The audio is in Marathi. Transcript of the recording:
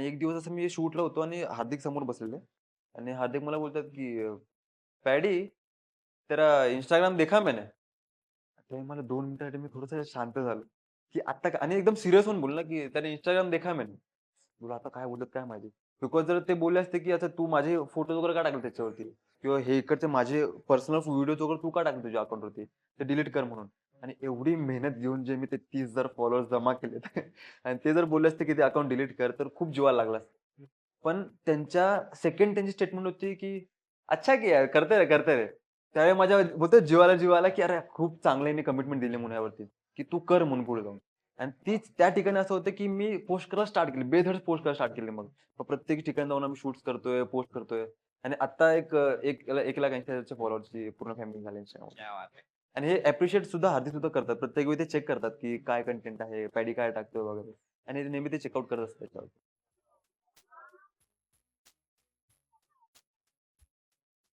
आणि एक दिवस असं मी शूटला होतो आणि हार्दिक समोर बसलेले आणि हार्दिक मला बोलतात, की "पॅडी, तेरा इंस्टाग्राम देखा मैंने." तेव्हा मला दोन मिनिटासाठी मी थोडंसं शांत झालो, की आता आणि एकदम सिरियस होऊन बोलला की "त्याने इंस्टाग्राम देखा मैंने." बोललो आता काय बोलत काय माहिती. बिकॉज जर ते बोलले असते, की "आता तू माझे फोटोज वगैरे का टाकले त्याच्यावरती? किंवा हे इकडचे माझे पर्सनल व्हिडिओज वगैरे तू का टाकले तुझ्या अकाउंटवरती? ते डिलीट कर म्हणून." आणि एवढी मेहनत घेऊन जे मी ते तीस हजार फॉलोअर्स जमा केलेत आणि ते जर बोलले असते, की "ते अकाउंट डिलीट कर." तर खूप जीवाला लागला पण त्यांच्या सेकंड त्यांची स्टेटमेंट होती, की "अच्छा किया, करते रे करते रे त्यावेळी माझ्या बोलतो जीवाला जीवाला की अरे खूप चांगल्याने कमिटमेंट दिली म्हणून यावरती, की तू कर म्हणून पुढे जाऊन. आणि तीच त्या ठिकाणी असं होतं, की मी पोस्ट करायला स्टार्ट केली. बेधड पोस्ट करायला स्टार्ट केली मग. प्रत्येक ठिकाणी जाऊन आम्ही शूट्स करतोय, पोस्ट करतोय. आणि आता एक एक लाख ऐंशी हजारच्या फॉलोअर्सची पूर्ण फॅमिली झाली आणि हे अप्रिशिएट सुद्धा हार्दिक सुद्धा करतात. प्रत्येक वेळी ते चेक करतात, की काय कंटेंट आहे, पॅडी काय टाकतोय वगैरे. आणि नेहमी ते चेकआउट करत असतात त्याच्यावर.